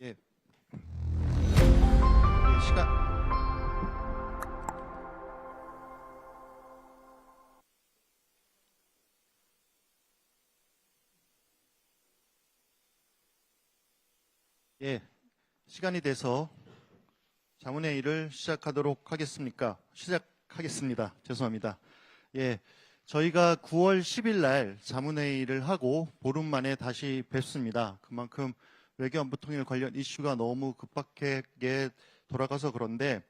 예. 예, 시간. 예, 시간이 돼서 자문회의를 시작하도록 하겠습니까? 시작하겠습니다. 죄송합니다. 예, 저희가 9월 10일 날 자문회의를 하고 보름 만에 다시 뵙습니다. 그만큼 외교안보 통일 관련 이슈가 너무 급박하게 돌아가서 그런데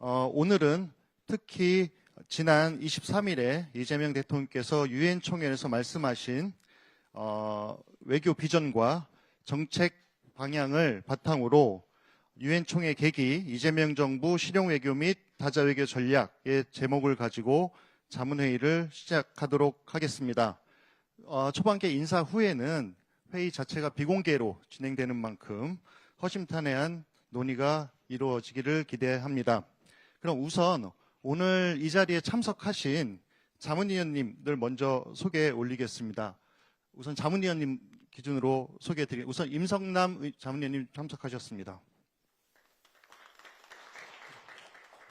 어, 오늘은 특히 지난 23일에 이재명 대통령께서 유엔 총회에서 말씀하신 어, 외교 비전과 정책 방향을 바탕으로 유엔 총회 계기 이재명 정부 실용 외교 및 다자 외교 전략의 제목을 가지고 자문회의를 시작하도록 하겠습니다. 어, 초반계 인사 후에는 회의 자체가 비공개로 진행되는 만큼 허심탄회한 논의가 이루어지기를 기대합니다. 그럼 우선 오늘 이 자리에 참석하신 자문위원님들 먼저 소개 올리겠습니다. 우선 자문위원님 기준으로 소개해 드리 우선 임성남 의- 자문위원님 참석하셨습니다.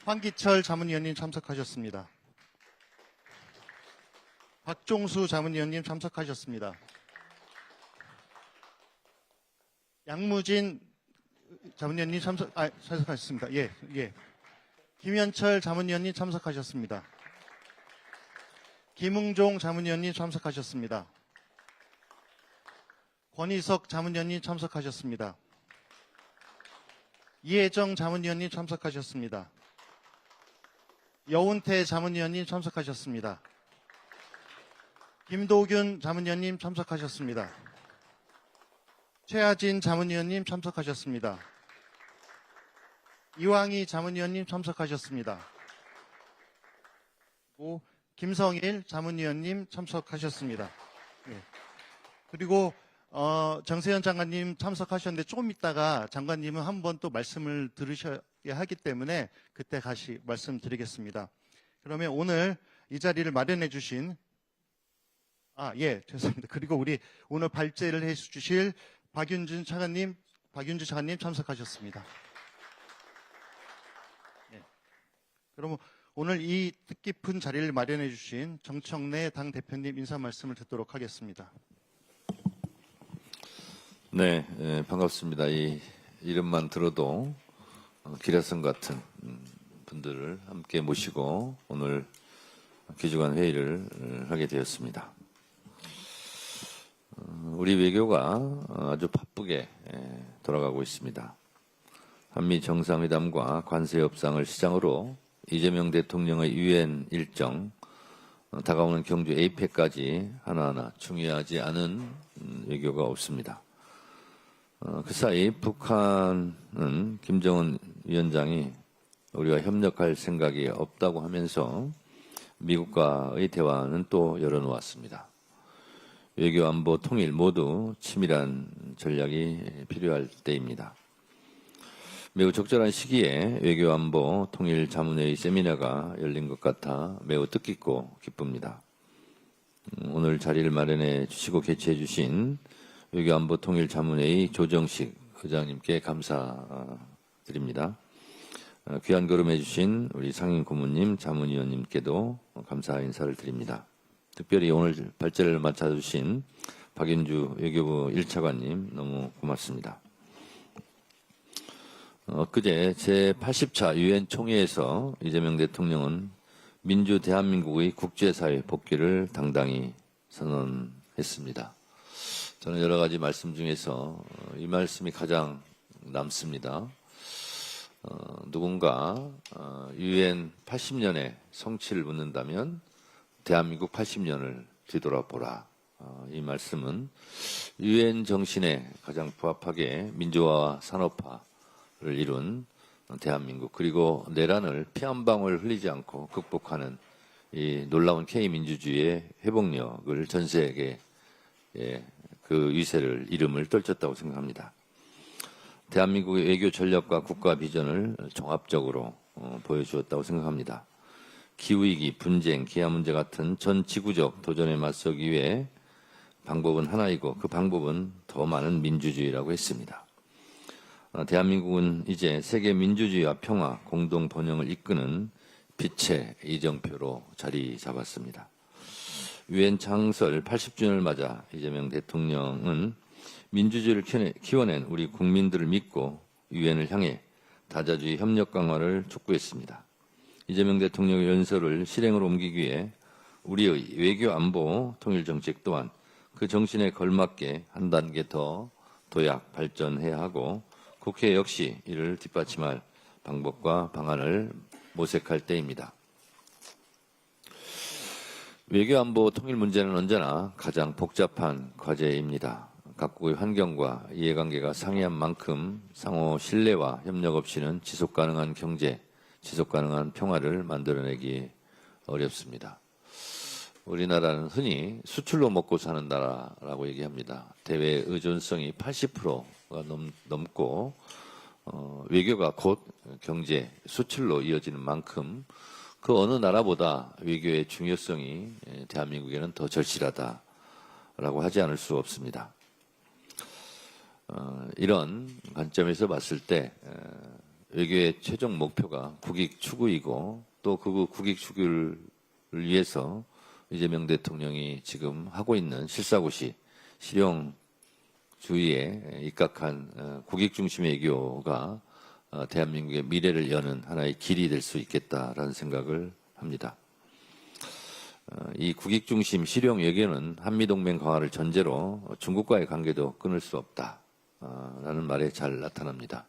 황기철 자문위원님 참석하셨습니다. 박종수 자문위원님 참석하셨습니다. 양무진 자문위원님 참석, 아, 참석하셨습니다. 예, 예. 김현철 자문위원님 참석하셨습니다. 김웅종 자문위원님 참석하셨습니다. 권희석 자문위원님 참석하셨습니다. 이혜정 자문위원님 참석하셨습니다. 여운태 자문위원님 참석하셨습니다. 김도균 자문위원님 참석하셨습니다. 최하진 자문위원님 참석하셨습니다. 이왕희 자문위원님 참석하셨습니다. 그리고 김성일 자문위원님 참석하셨습니다. 예. 그리고 어, 정세현 장관님 참석하셨는데 조금 있다가 장관님은 한 번 또 말씀을 들으셔야 하기 때문에 그때 다시 말씀드리겠습니다. 그러면 오늘 이 자리를 마련해 주신 아, 예, 죄송합니다. 그리고 우리 오늘 발제를 해 주실 박윤준 차관님, 박윤주 차관님 참석하셨습니다. 예. 그러면 오늘 이 뜻깊은 자리를 마련해 주신 정청래 당 대표님 인사 말씀을 듣도록 하겠습니다. 네, 예, 반갑습니다. 이 이름만 들어도 어, 기라성 같은 음, 분들을 함께 모시고 오늘 기주관 회의를 어, 하게 되었습니다. 어, 우리 외교가 어, 아주 바쁘게 예, 돌아가고 있습니다. 한미 정상회담과 관세 협상을 시장으로 이재명 대통령의 유엔 일정, 어, 다가오는 경주 에이펙까지 하나하나 중요하지 않은 음, 외교가 없습니다. 어, 그 사이 북한은 김정은 위원장이 우리가 협력할 생각이 없다고 하면서 미국과의 대화는 또 열어놓았습니다. 외교 안보 통일 모두 치밀한 전략이 필요할 때입니다. 매우 적절한 시기에 외교 안보 통일 자문회의 세미나가 열린 것 같아 매우 뜻깊고 기쁩니다. 음, 오늘 자리를 마련해 주시고 개최해 주신 외교 안보 통일 자문회의 조정식 의장님께 감사드립니다. 어, 귀한 걸음 해 주신 우리 상임 고문님, 자문위원님께도 감사 인사를 드립니다. 특별히 오늘 발제를 맡아주신 박윤주 외교부 1차관님 너무 고맙습니다. 어, 그제 제80차 유엔 총회에서 이재명 대통령은 민주 대한민국의 국제사회 복귀를 당당히 선언했습니다. 저는 여러 가지 말씀 중에서 어, 이 말씀이 가장 남습니다. 어, 누군가 어, 유엔 80년의 성취를 묻는다면 대한민국 80년을 뒤돌아보라. 어, 이 말씀은 유엔 정신에 가장 부합하게 민주화와 산업화를 이룬 대한민국 그리고 내란을 피 한 방울 흘리지 않고 극복하는 이 놀라운 K 민주주의의 회복력을 전 세계에 예, 그 위세를 이름을 떨쳤다고 생각합니다. 대한민국의 외교 전략과 국가 비전을 종합적으로 어, 보여주었다고 생각합니다. 기후위기, 분쟁, 기아 문제 같은 전 지구적 도전에 맞서기 위해 방법은 하나이고 그 방법은 더 많은 민주주의라고 했습니다. 어, 대한민국은 이제 세계 민주주의와 평화 공동 번영을 이끄는 빛의 이정표로 자리 잡았습니다. 유엔 창설 80주년을 맞아 이재명 대통령은 민주주의를 키워낸 우리 국민들을 믿고 유엔을 향해 다자주의 협력 강화를 촉구했습니다. 이재명 대통령의 연설을 실행으로 옮기기 위해 우리의 외교 안보 통일 정책 또한 그 정신에 걸맞게 한 단계 더 도약 발전해야 하고 국회 역시 이를 뒷받침할 방법과 방안을 모색할 때입니다. 외교 안보 통일 문제는 언제나 가장 복잡한 과제입니다. 각국의 환경과 이해관계가 상이한 만큼 상호 신뢰와 협력 없이는 지속 가능한 경제, 지속 가능한 평화를 만들어내기 어렵습니다. 우리나라는 흔히 수출로 먹고 사는 나라라고 얘기합니다. 대외 의존성이 80%가 넘, 넘고 어, 외교가 곧 경제, 수출로 이어지는 만큼 그 어느 나라보다 외교의 중요성이 예, 대한민국에는 더 절실하다라고 하지 않을 수 없습니다. 어, 이런 관점에서 봤을 때 에, 외교의 최종 목표가 국익 추구이고 또 그 국익 추구를 위해서 이재명 대통령이 지금 하고 있는 실사고시 실용주의에 입각한 어, 국익 중심의 외교가 어, 대한민국의 미래를 여는 하나의 길이 될 수 있겠다라는 생각을 합니다. 어, 이 국익 중심 실용 외교는 한미 동맹 강화를 전제로 중국과의 관계도 끊을 수 없다라는 말에 잘 나타납니다.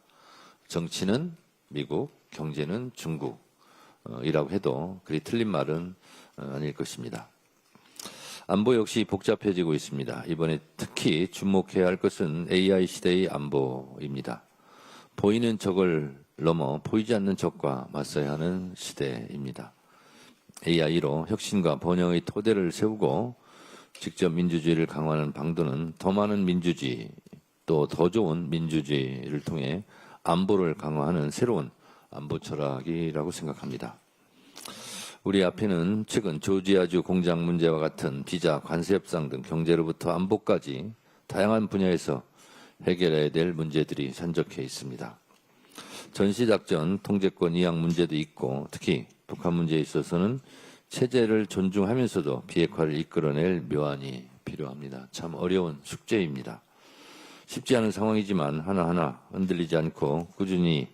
정치는 미국, 경제는 중국이라고 해도 그리 틀린 말은 어, 아닐 것입니다. 안보 역시 복잡해지고 있습니다. 이번에 특히 주목해야 할 것은 AI 시대의 안보입니다. 보이는 적을 넘어 보이지 않는 적과 맞서야 하는 시대입니다. AI로 혁신과 번영의 토대를 세우고 직접 민주주의를 강화하는 방도는 더 많은 민주주의 또 더 좋은 민주주의를 통해 안보를 강화하는 새로운 안보 철학이라고 생각합니다. 우리 앞에는 최근 조지아주 공장 문제와 같은 비자, 관세 협상 등 경제로부터 안보까지 다양한 분야에서 해결해야 될 문제들이 산적해 있습니다. 전시작전, 통제권 이양 문제도 있고 특히 북한 문제에 있어서는 체제를 존중하면서도 비핵화를 이끌어낼 묘안이 필요합니다. 참 어려운 숙제입니다. 쉽지 않은 상황이지만 하나하나 흔들리지 않고 꾸준히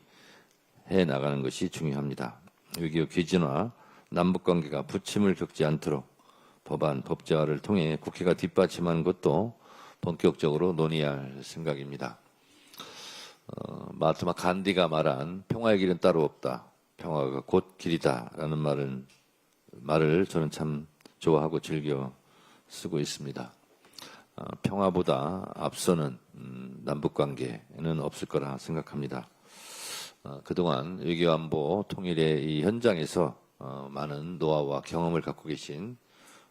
해 나가는 것이 중요합니다. 외교 귀진화, 남북 관계가 부침을 겪지 않도록 법안, 법제화를 통해 국회가 뒷받침하는 것도 본격적으로 논의해야 할 생각입니다. 어, 마하트마 간디가 말한 평화의 길은 따로 없다. 평화가 곧 길이다라는 말은 말을 저는 참 좋아하고 즐겨 쓰고 있습니다. 어, 평화보다 앞서는 음, 남북 관계는 없을 거라 생각합니다. 어, 그동안 외교안보 통일의 이 현장에서 어, 많은 노하우와 경험을 갖고 계신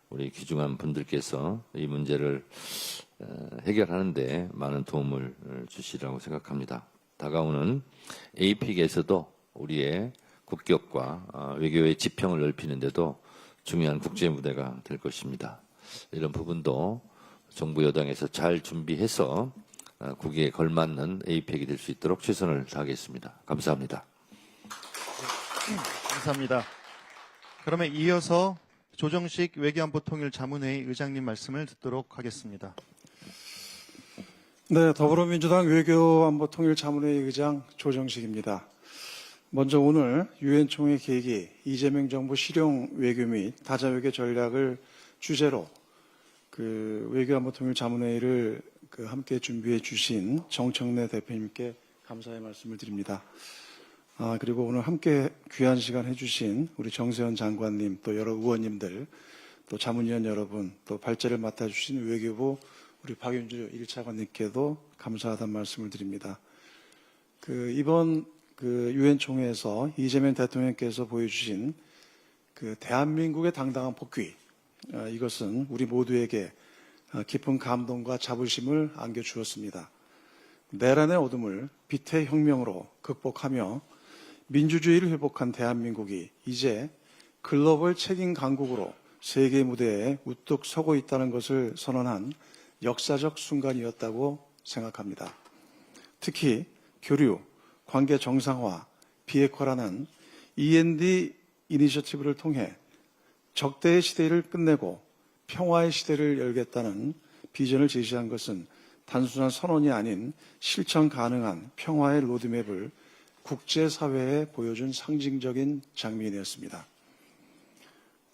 우리 귀중한 분들께서 이 문제를 어, 해결하는데 많은 도움을 어, 주시라고 생각합니다. 다가오는 APEC에서도 우리의 국격과 어, 외교의 지평을 넓히는데도 중요한 국제 무대가 될 것입니다. 이런 부분도 정부 여당에서 잘 준비해서 어, 국익에 걸맞는 APEC이 될 수 있도록 최선을 다하겠습니다. 감사합니다. 감사합니다. 그러면 이어서 조정식 외교안보통일 자문회의 의장님 말씀을 듣도록 하겠습니다. 네, 더불어민주당 외교안보통일 자문회의 의장 조정식입니다. 먼저 오늘 유엔 총회 계기 이재명 정부 실용 외교 및 다자 외교 전략을 주제로 그 외교안보통일 자문회의를 그 함께 준비해 주신 정청래 대표님께 감사의 말씀을 드립니다. 아, 그리고 오늘 함께 귀한 시간 해주신 우리 정세현 장관님, 또 여러 의원님들, 또 자문위원 여러분, 또 발제를 맡아주신 외교부 우리 박윤주 1차관님께도 감사하다는 말씀을 드립니다. 그 이번 그 유엔 총회에서 이재명 대통령께서 보여주신 그 대한민국의 당당한 복귀 아, 이것은 우리 모두에게 아, 깊은 감동과 자부심을 안겨주었습니다. 내란의 어둠을 빛의 혁명으로 극복하며 민주주의를 회복한 대한민국이 이제 글로벌 책임 강국으로 세계 무대에 우뚝 서고 있다는 것을 선언한 역사적 순간이었다고 생각합니다. 특히 교류, 관계 정상화, 비핵화라는 E&D 이니셔티브를 통해 적대의 시대를 끝내고 평화의 시대를 열겠다는 비전을 제시한 것은 단순한 선언이 아닌 실천 가능한 평화의 로드맵을 국제사회에 보여준 상징적인 장면이었습니다.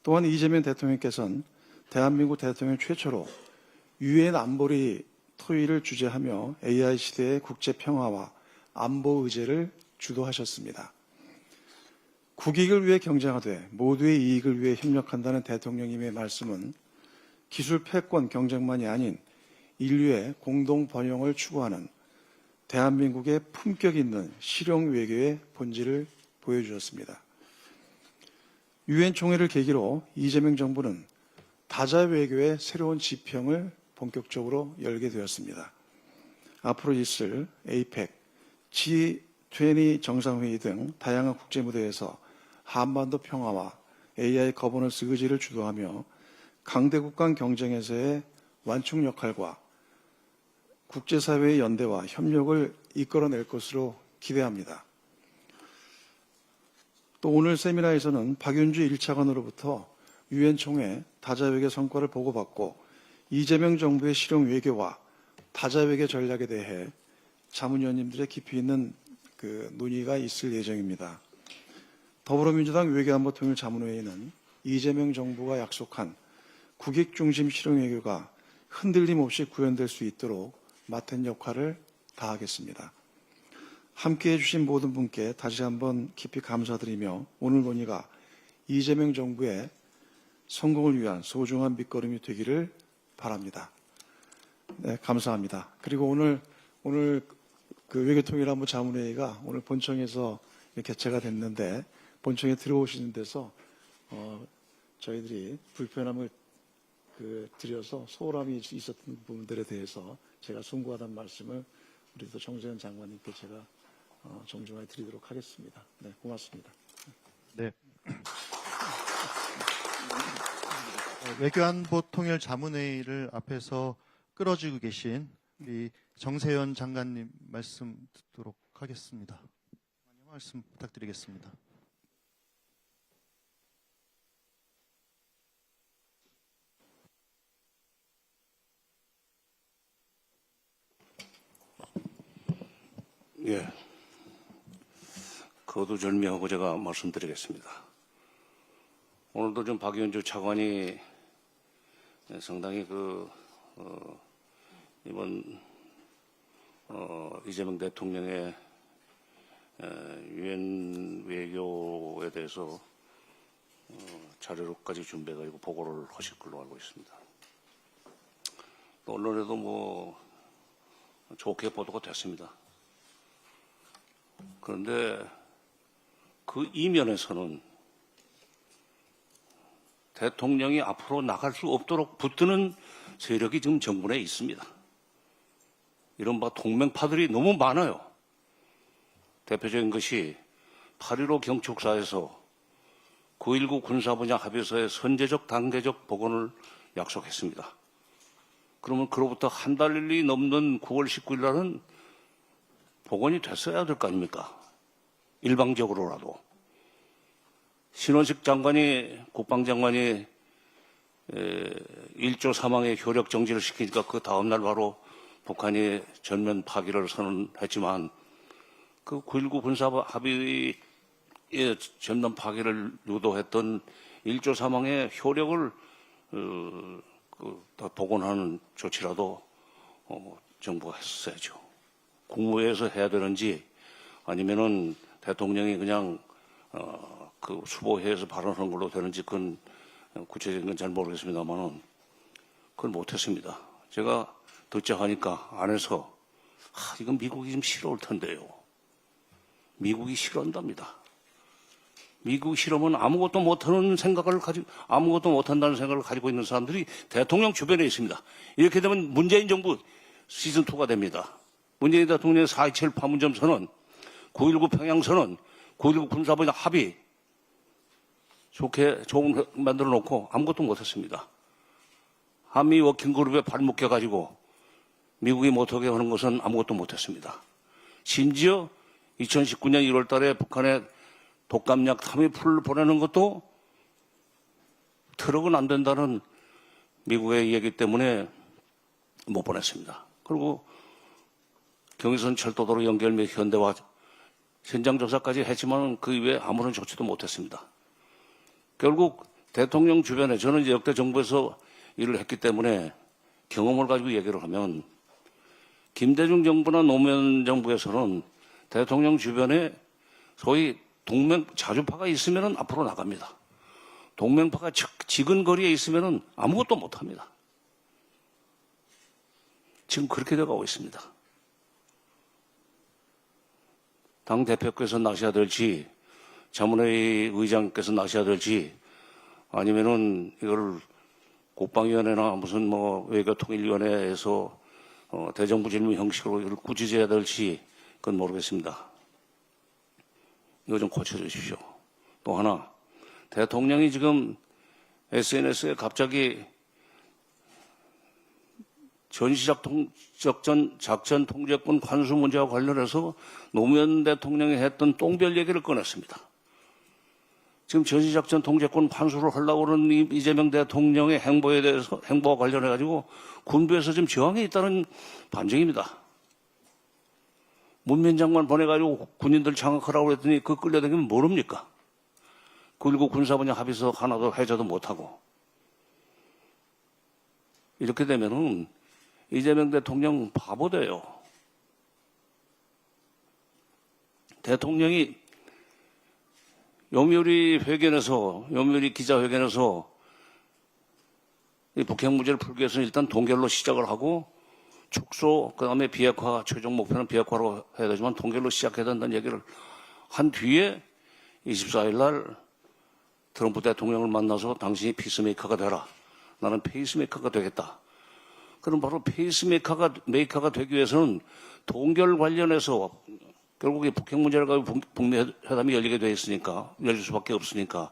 또한 이재명 대통령께서는 대한민국 대통령 최초로 유엔 안보리 토의를 주재하며 AI 시대의 국제 평화와 안보 의제를 주도하셨습니다. 국익을 위해 경쟁하되 모두의 이익을 위해 협력한다는 대통령님의 말씀은 기술 패권 경쟁만이 아닌 인류의 공동 번영을 추구하는 대한민국의 품격 있는 실용 외교의 본질을 보여주셨습니다. 유엔 총회를 계기로 이재명 정부는 다자 외교의 새로운 지평을 본격적으로 열게 되었습니다. 앞으로 있을 APEC, G20 정상회의 등 다양한 국제 무대에서 한반도 평화와 AI 거버넌스 의지를 주도하며 강대국 간 경쟁에서의 완충 역할과 국제사회의 연대와 협력을 이끌어낼 것으로 기대합니다. 또 오늘 세미나에서는 박윤주 1차관으로부터 유엔 총회 다자외교 성과를 보고받고 이재명 정부의 실용 외교와 다자외교 전략에 대해 자문위원님들의 깊이 있는 그 논의가 있을 예정입니다. 더불어민주당 외교안보통일 자문회의는 이재명 정부가 약속한 국익 중심 실용 외교가 흔들림 없이 구현될 수 있도록 맡은 역할을 다하겠습니다. 함께 해주신 모든 분께 다시 한번 깊이 감사드리며 오늘 논의가 이재명 정부의 성공을 위한 소중한 밑거름이 되기를 바랍니다. 네, 감사합니다. 그리고 오늘 오늘 그 외교통일안보 자문회의가 오늘 본청에서 개최가 됐는데 본청에 들어오시는 데서 어, 저희들이 불편함을 그 드려서 소홀함이 있었던 부분들에 대해서 제가 송구하다는 말씀을 우리 또 정세현 장관님께 제가 어, 정중하게 드리도록 하겠습니다. 네, 고맙습니다. 네. 어, 외교안보 통일 자문회의를 앞에서 끌어주고 계신 우리 정세현 장관님 말씀 듣도록 하겠습니다. 말씀 부탁드리겠습니다. 예. 거두절미하고 제가 말씀드리겠습니다. 오늘도 좀 박윤주 차관이 상당히 그, 어, 이번, 어, 이재명 대통령의 에, 유엔 외교에 대해서 어, 자료로까지 준비해가지고 보고를 하실 걸로 알고 있습니다. 또 언론에도 뭐 좋게 보도가 됐습니다. 그런데 그 이면에서는 대통령이 앞으로 나갈 수 없도록 붙드는 세력이 지금 정부 내에 있습니다. 이른바 동맹파들이 너무 많아요. 대표적인 것이 8.15 경축사에서 9.19 군사분야 합의서의 선제적 단계적 복원을 약속했습니다. 그러면 그로부터 한 달이 넘는 9월 19일 날은 복원이 됐어야 될 거 아닙니까? 일방적으로라도. 신원식 장관이, 국방장관이 에, 1조 사망의 효력 정지를 시키니까 그 다음날 바로 북한이 전면 파기를 선언했지만 그 9.19 군사 합의의 전면 파기를 유도했던 1조 사망의 효력을 어, 그, 다 복원하는 조치라도 어, 정부가 했어야죠. 국무회에서 해야 되는지 아니면은 대통령이 그냥 어, 그 수보회에서 발언하는 걸로 되는지 그건 구체적인 건 잘 모르겠습니다만은 그걸 못했습니다. 제가 듣자 하니까 안에서 아, 이건 미국이 좀 싫어올 텐데요. 미국이 싫어한답니다. 미국이 싫으면 아무것도 못하는 생각을 가지고 아무것도 못한다는 생각을 가지고 있는 사람들이 대통령 주변에 있습니다. 이렇게 되면 문재인 정부 시즌 2가 됩니다. 문재인 대통령의 4.27 파문점 선언, 9.19 평양 선언, 9.19 군사분야 합의 좋게 좋은 거 만들어 놓고 아무것도 못했습니다. 한미 워킹그룹에 발묶여 가지고 미국이 못하게 하는 것은 아무것도 못했습니다. 심지어 2019년 1월 달에 북한에 독감약 타미풀을 보내는 것도 트럭은 안 된다는 미국의 얘기 때문에 못 보냈습니다. 그리고 경의선 철도도로 연결 및 현대화 현장 조사까지 했지만 그 이외에 아무런 조치도 못했습니다. 결국 대통령 주변에 저는 이제 역대 정부에서 일을 했기 때문에 경험을 가지고 얘기를 하면 김대중 정부나 노무현 정부에서는 대통령 주변에 소위 동맹 자주파가 있으면 앞으로 나갑니다. 동맹파가 직- 지근 거리에 있으면 아무것도 못합니다. 지금 그렇게 돼가고 있습니다. 당 대표께서 나셔야 될지 자문회의 의장께서 나셔야 될지 아니면은 이거를 국방위원회나 무슨 뭐 외교통일위원회에서 어, 대정부 질문 형식으로 이걸 꾸짖어야 될지 그건 모르겠습니다. 이거 좀 고쳐주십시오. 또 하나 대통령이 지금 SNS에 갑자기 전시작전 작전, 작전 통제권 관수 문제와 관련해서 노무현 대통령이 했던 똥별 얘기를 꺼냈습니다. 지금 전시작전 통제권 환수를 하려고 하는 이- 이재명 대통령의 행보에 대해서, 행보와 관련해가지고 군부에서 지금 저항이 있다는 반증입니다. 문민 장관 보내가지고 군인들 장악하라고 했더니 그 끌려다니면 모릅니까? 그리고 군사분야 합의서 하나도 해제도 못하고. 이렇게 되면은 이재명 대통령 바보 돼요. 대통령이 요미우리 회견에서 요미우리 기자회견에서 이 북핵 문제를 풀기 위해서 일단 동결로 시작을 하고 축소 그 다음에 비핵화 최종 목표는 비핵화로 해야 되지만 동결로 시작해야 된다는 얘기를 한 뒤에 24일 날 트럼프 대통령을 만나서 당신이 피스메이커가 되라. 나는 페이스메이커가 되겠다. 그럼 바로 페이스메이커가 메이커가 되기 위해서는 동결 관련해서 결국에 북핵 문제를 가지고 북- 북미 회담이 열리게 돼 있으니까 열릴 수밖에 없으니까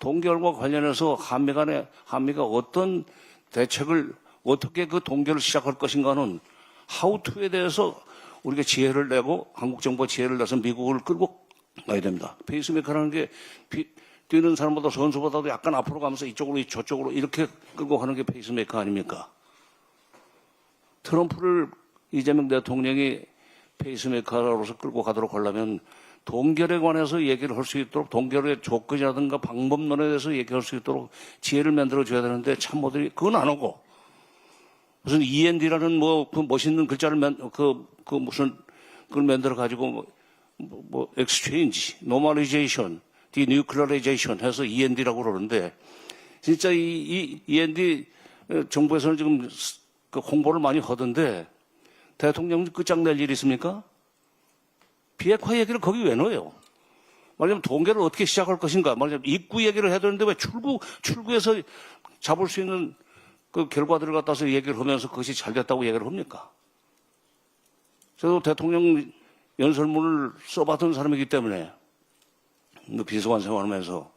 동결과 관련해서 한미 간에 한미가 어떤 대책을 어떻게 그 동결을 시작할 것인가는 하우투에 대해서 우리가 지혜를 내고 한국 정부가 지혜를 내서 미국을 끌고 가야 됩니다. 페이스메이커라는 게 비- 뛰는 사람보다 선수보다도 약간 앞으로 가면서 이쪽으로 저쪽으로 이렇게 끌고 가는 게 페이스메이커 아닙니까? 트럼프를 이재명 대통령이 페이스메이커로서 끌고 가도록 하려면 동결에 관해서 얘기를 할 수 있도록 동결의 조건이라든가 방법론에 대해서 얘기할 수 있도록 지혜를 만들어 줘야 되는데 참모들이 그건 안 하고. 무슨 END라는 뭐 그 멋있는 글자를 만, 그, 그 무슨 그걸 만들어 가지고 뭐, 뭐, 뭐 exchange, normalization, 해서 END라고 그러는데 진짜 이, 이 END 정부에서는 지금 그 홍보를 많이 하던데 대통령 끝장낼 일이 있습니까? 비핵화 얘기를 거기 왜 넣어요? 말하자면 동계를 어떻게 시작할 것인가? 말하자면 입구 얘기를 해야 되는데 왜 출구, 출구에서 잡을 수 있는 그 결과들을 갖다서 얘기를 하면서 그것이 잘 됐다고 얘기를 합니까? 저도 대통령 연설문을 써봤던 사람이기 때문에 그 비서관 생활하면서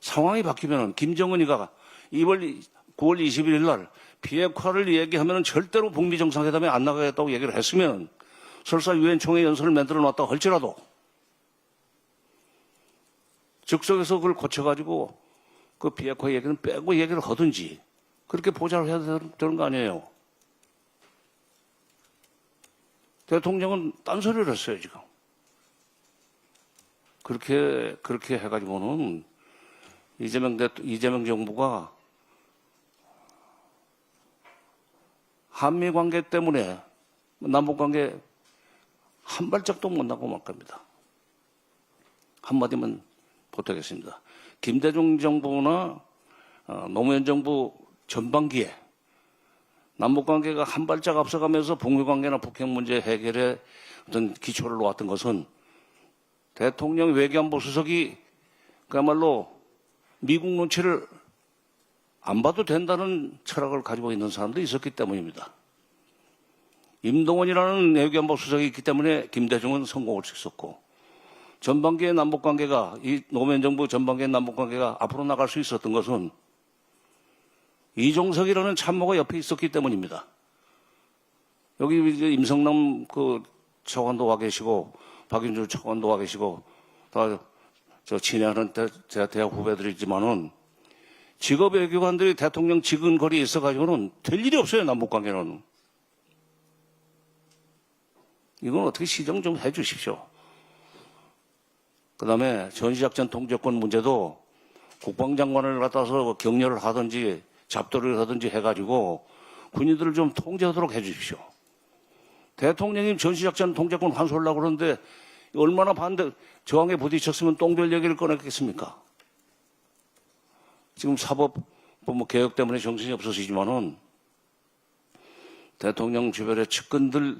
상황이 바뀌면 김정은이가 2월, 9월 21일 날 비핵화를 얘기하면 절대로 북미 정상회담에 안 나가겠다고 얘기를 했으면 설사 유엔 총회 연설을 만들어 놨다고 할지라도 즉석에서 그걸 고쳐가지고 그 비핵화 얘기는 빼고 얘기를 하든지 그렇게 보좌를 해야 되는 거 아니에요. 대통령은 딴소리를 했어요, 지금. 그렇게, 그렇게 해가지고는 이재명 대, 이재명 정부가 한미 관계 때문에 남북 관계 한 발짝도 못 나고 말 겁니다. 한마디만 보태겠습니다. 김대중 정부나 어, 노무현 정부 전반기에 남북 관계가 한 발짝 앞서가면서 북미 관계나 북핵 문제 해결에 어떤 기초를 놓았던 것은 대통령 외교안보 수석이 그야말로 미국 눈치를 안 봐도 된다는 철학을 가지고 있는 사람도 있었기 때문입니다. 임동원이라는 외교안보 수석이 있기 때문에 김대중은 수 있었고 전반기의 남북 관계가 이 노무현 정부 전반기의 남북 관계가 앞으로 나갈 수 있었던 것은 이종석이라는 참모가 옆에 있었기 때문입니다. 여기 이제 임성남 그 차관도 와 계시고 박윤주 차관도 와 계시고 다 저 친애하는 대학 후배들이지만은 직업 외교관들이 대통령 지근 거리에 있어가지고는 될 일이 없어요 남북 관계는. 이건 어떻게 시정 좀 해 주십시오. 그 다음에 전시작전 통제권 문제도 국방장관을 갖다서 격려를 하든지 잡돌을 하든지 해가지고 군인들을 좀 통제하도록 해 주십시오. 대통령님 전시작전 통제권 환수하려고 그러는데 얼마나 반대, 저항에 부딪혔으면 똥별 얘기를 꺼냈겠습니까? 지금 사법부 개혁 때문에 정신이 없어지지만은 대통령 주변의 측근들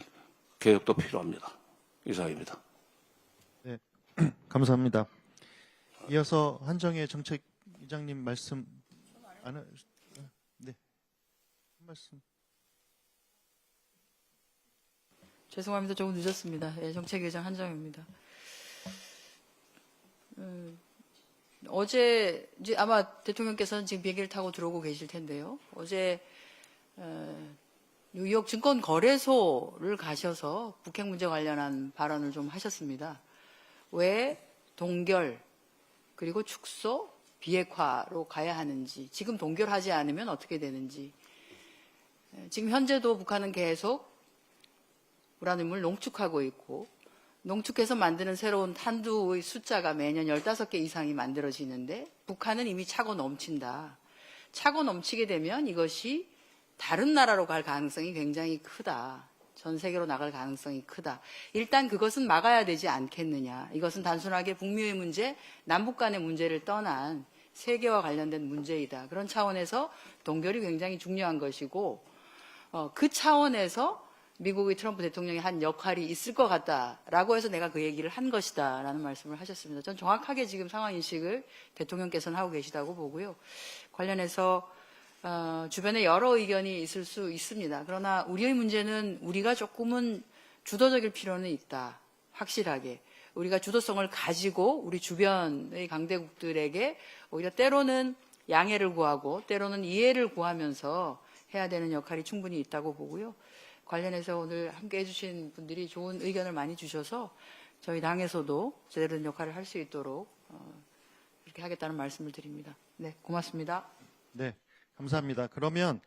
개혁도 필요합니다. 이상입니다. 감사합니다. 이어서 한정혜 정책위장님 말씀 안 하, 네. 한 말씀. 죄송합니다. 조금 늦었습니다. 예, 정책위장 한정입니다. 음, 어제 이제 아마 대통령께서는 지금 비행기를 타고 들어오고 계실 텐데요. 어제 어, 뉴욕 증권거래소를 가셔서 북핵 문제 관련한 발언을 좀 하셨습니다. 왜 동결 그리고 축소 비핵화로 가야 하는지 지금 동결하지 않으면 어떻게 되는지 예, 지금 현재도 북한은 계속 우라늄을 농축하고 있고 농축해서 만드는 새로운 탄두의 숫자가 매년 15개 이상이 만들어지는데 북한은 이미 차고 넘친다. 차고 넘치게 되면 이것이 다른 나라로 갈 가능성이 굉장히 크다. 전 세계로 나갈 가능성이 크다. 일단 그것은 막아야 되지 않겠느냐. 이것은 단순하게 북미의 문제, 남북 간의 문제를 떠난 세계와 관련된 문제이다. 그런 차원에서 동결이 굉장히 중요한 것이고 어, 그 차원에서 미국의 트럼프 대통령이 한 역할이 있을 것 같다라고 해서 내가 그 얘기를 한 것이다라는 말씀을 하셨습니다. 전 정확하게 지금 상황 인식을 대통령께서는 하고 계시다고 보고요. 관련해서 어, 주변에 여러 의견이 있을 수 있습니다. 그러나 우리의 문제는 우리가 조금은 주도적일 필요는 있다. 확실하게. 우리가 주도성을 가지고 우리 주변의 강대국들에게 오히려 때로는 양해를 구하고 때로는 이해를 구하면서 해야 되는 역할이 충분히 있다고 보고요. 관련해서 오늘 함께 해주신 분들이 좋은 의견을 많이 주셔서 저희 당에서도 제대로 된 역할을 할 수 있도록 어, 그렇게 하겠다는 말씀을 드립니다. 네, 고맙습니다. 네, 감사합니다. 그러면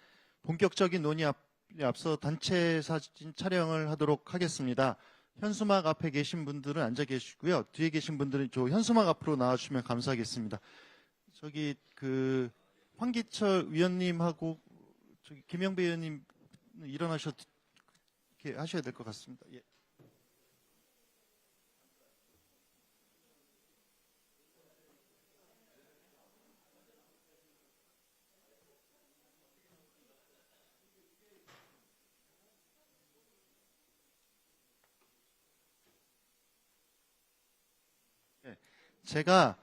본격적인 논의 앞, 앞서 단체 사진 촬영을 하도록 하겠습니다. 현수막 앞에 계신 분들은 앉아 계시고요. 뒤에 계신 분들은 저 현수막 앞으로 나와주시면 감사하겠습니다. 저기 그 황기철 위원님하고 저기 김영배 의원님 일어나셔 이렇게 하셔야 될 것 같습니다. 예. 제가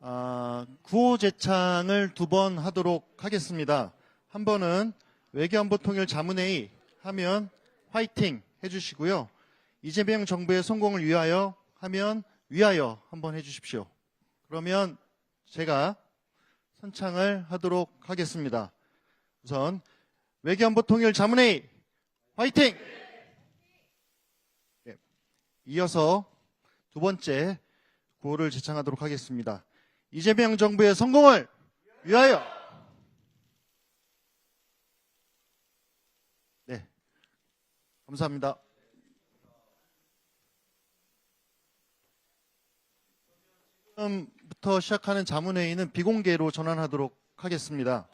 아, 구호 재창을 두 번 하도록 하겠습니다. 한 번은 외교안보 통일 자문회의 하면 화이팅 해주시고요. 이재명 정부의 성공을 위하여 하면 위하여 한번 해주십시오. 그러면 제가 선창을 하도록 하겠습니다. 우선 외교안보 통일 자문회의 화이팅! 네. 이어서 두 번째 구호를 제창하도록 하겠습니다. 이재명 정부의 성공을 위하여! 네. 감사합니다. 지금부터 시작하는 자문회의는 비공개로 전환하도록 하겠습니다.